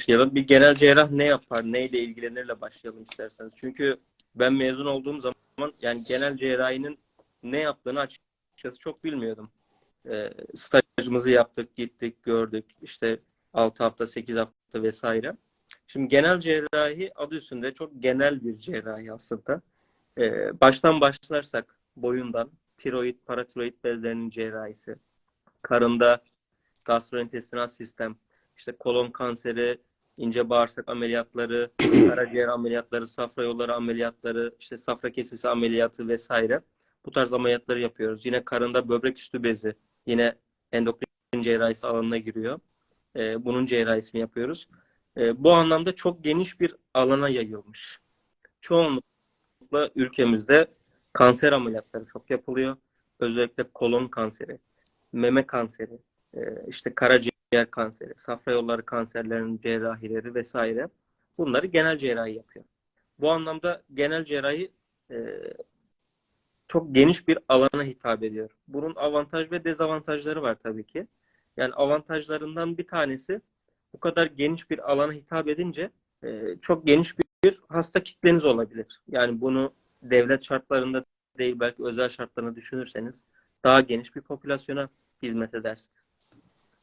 başlayalım. Bir genel cerrah ne yapar, neyle ilgilenirle başlayalım isterseniz. Çünkü ben mezun olduğum zaman yani genel cerrahinin ne yaptığını açıkçası çok bilmiyordum. Ee, stajımızı yaptık, gittik, gördük. İşte 6 hafta, 8 hafta vesaire. Şimdi genel cerrahi adı üstünde çok genel bir cerrahi aslında. Ee, baştan başlarsak boyundan tiroid, paratiroid bezlerinin cerrahisi, karında gastrointestinal sistem, işte kolon kanseri, ince bağırsak ameliyatları, karaciğer ameliyatları, safra yolları ameliyatları, işte safra kesesi ameliyatı vesaire. Bu tarz ameliyatları yapıyoruz. Yine karında böbrek üstü bezi, yine endokrin cerrahisi alanına giriyor. Ee, bunun cerrahisini yapıyoruz. Ee, bu anlamda çok geniş bir alana yayılmış. Çoğunlukla ülkemizde kanser ameliyatları çok yapılıyor. Özellikle kolon kanseri, meme kanseri, e, işte karaciğer kanseri, safra yolları kanserlerinin cerrahileri vesaire. Bunları genel cerrahi yapıyor. Bu anlamda genel cerrahi e, çok geniş bir alana hitap ediyor. Bunun avantaj ve dezavantajları var tabii ki. Yani avantajlarından bir tanesi bu kadar geniş bir alana hitap edince e, çok geniş bir hasta kitleniz olabilir. Yani bunu devlet şartlarında değil belki özel şartlarını düşünürseniz daha geniş bir popülasyona hizmet edersiniz.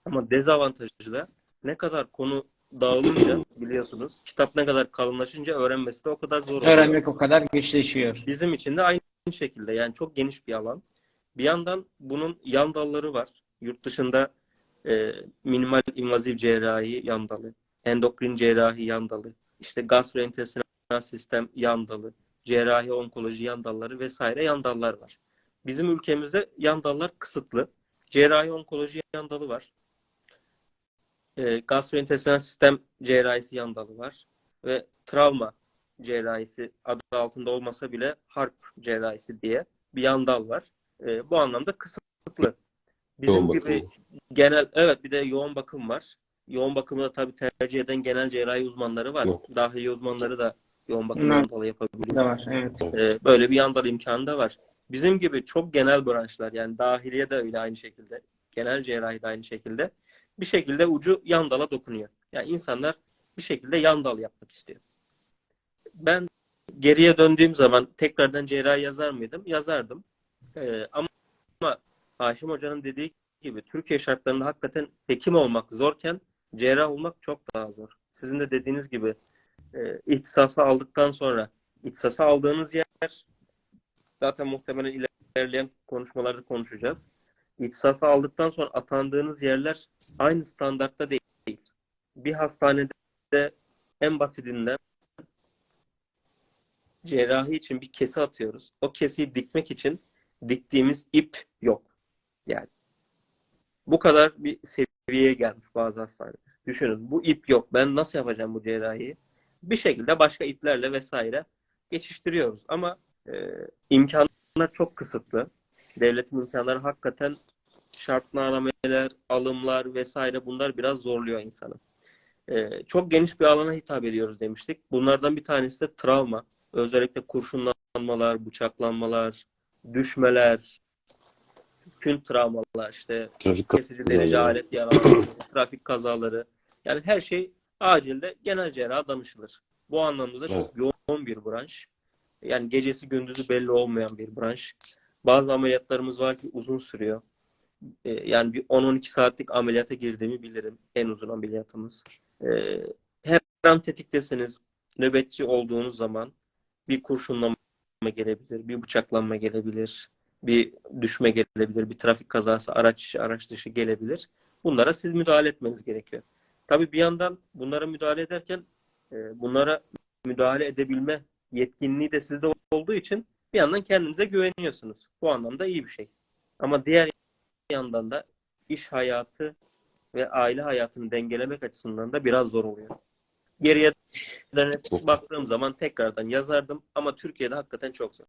Ama dezavantajı da ne kadar konu dağılınca biliyorsunuz kitap ne kadar kalınlaşınca öğrenmesi de o kadar zor oluyor. Öğrenmek o kadar güçleşiyor. Bizim için de aynı şekilde yani çok geniş bir alan. Bir yandan bunun yan dalları var. Yurt dışında e, minimal invaziv cerrahi yan dalı, endokrin cerrahi yan dalı, işte gastrointestinal sistem yan dalı, cerrahi onkoloji yan dalları vesaire yan dallar var. Bizim ülkemizde yan dallar kısıtlı. Cerrahi onkoloji yan dalı var. E, gastrointestinal sistem cerrahisi yan dalı var. Ve travma cerrahisi adı altında olmasa bile harp cerrahisi diye bir yan dal var. E, bu anlamda kısıtlı. Bizim Yoğun gibi bakım. genel evet bir de yoğun bakım var. Yoğun bakımı da tabii tercih eden genel cerrahi uzmanları var. Evet. Dahiliye uzmanları da yoğun bakım Bunlar- yan dalı yapabiliyor. Var, evet. Ee, böyle bir yan dal imkanı da var. Bizim gibi çok genel branşlar yani dahiliye de öyle aynı şekilde. Genel cerrahi de aynı şekilde. Bir şekilde ucu yan dala dokunuyor. Yani insanlar bir şekilde yan dal yapmak istiyor. Ben geriye döndüğüm zaman tekrardan cerrahi yazar mıydım? Yazardım. Ee, ama, ama Haşim Hoca'nın dediği gibi Türkiye şartlarında hakikaten hekim olmak zorken cerrah olmak çok daha zor. Sizin de dediğiniz gibi e, ihtisası aldıktan sonra ihtisası aldığınız yer zaten muhtemelen ilerleyen konuşmalarda konuşacağız. İhtisası aldıktan sonra atandığınız yerler aynı standartta değil. Bir hastanede en basitinden cerrahi için bir kesi atıyoruz. O kesiyi dikmek için diktiğimiz ip yok. Yani bu kadar bir seviyeye gelmiş bazı hastaneler. Düşünün bu ip yok. Ben nasıl yapacağım bu cerrahiyi? Bir şekilde başka iplerle vesaire geçiştiriyoruz. Ama e, imkanlar çok kısıtlı. Devletin imkanları hakikaten şartnameler, alımlar vesaire bunlar biraz zorluyor insanı. E, çok geniş bir alana hitap ediyoruz demiştik. Bunlardan bir tanesi de travma. Özellikle kurşunlanmalar, bıçaklanmalar, düşmeler, tüm travmalar, işte Trafik kesici delici alet yaraları, trafik kazaları. Yani her şey acilde genel cerraha danışılır. Bu anlamda da çok yoğun bir branş. Yani gecesi gündüzü belli olmayan bir branş. Bazı ameliyatlarımız var ki uzun sürüyor. Ee, yani bir 10-12 saatlik ameliyata girdiğimi bilirim. En uzun ameliyatımız. Ee, her an tetiktesiniz. Nöbetçi olduğunuz zaman bir kurşunlama gelebilir, bir bıçaklanma gelebilir, bir düşme gelebilir, bir trafik kazası, araç içi, araç dışı gelebilir. Bunlara siz müdahale etmeniz gerekiyor. Tabii bir yandan bunlara müdahale ederken e, bunlara müdahale edebilme yetkinliği de sizde olduğu için bir yandan kendinize güveniyorsunuz. Bu anlamda iyi bir şey. Ama diğer yandan da iş hayatı ve aile hayatını dengelemek açısından da biraz zor oluyor. Geriye dönüp baktığım zaman tekrardan yazardım ama Türkiye'de hakikaten çok zor.